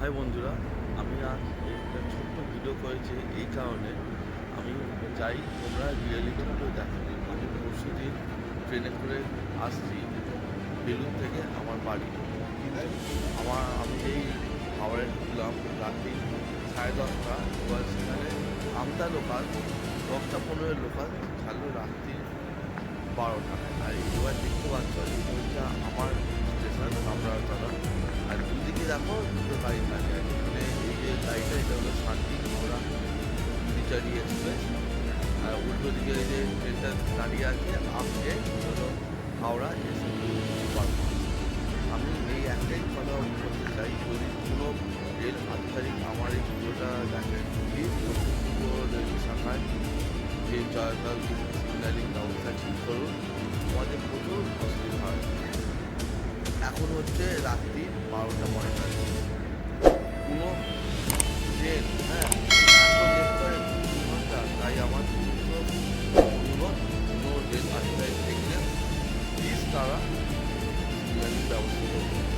High বন্ধুরা, আমি আজ একটা ছোট্ট ভিডিও করেছি এই কারণে আমি চাই তোমরা রিয়েলিটিগুলো দেখো। আমি পরশু দিন ট্রেনে করে আসছি বেলুন থেকে আমার বাড়ি। আমার, আমি যেই হাওড়ে ঢুকলাম রাত্রি সাড়ে দশটা। এবার সেখানে আমতা লোকাল দশটা পনেরো লোকাল ছাড়লো রাত্রি বারোটা। আর এবার দেখতে পাচ্ছ, এই হচ্ছে আমার স্টেশন আমরা আর দুদিকে দেখো গাড়ি আছে মানে এই যে গাড়িটা এটা হলো শান্তি ঘোড়া বিচারি এক্সপ্রেস আর উল্টো দিকে এই যে ট্রেনটা দাঁড়িয়ে আছে, আপনি হলো হাওড়া এসে আমি এই একটাই কথা বলতে চাই, যদি কোনো রেল আধিকারিক আমার এই ভিডিওটা দেখেন প্লিজ রেল শাখায় যে চলাচল সিগন্যালিং ব্যবস্থা ঠিক করুন। আমাদের প্রচুর অসুবিধা হয় এখন হচ্ছে রাত্রি বারোটা। দেখলে প্লিজ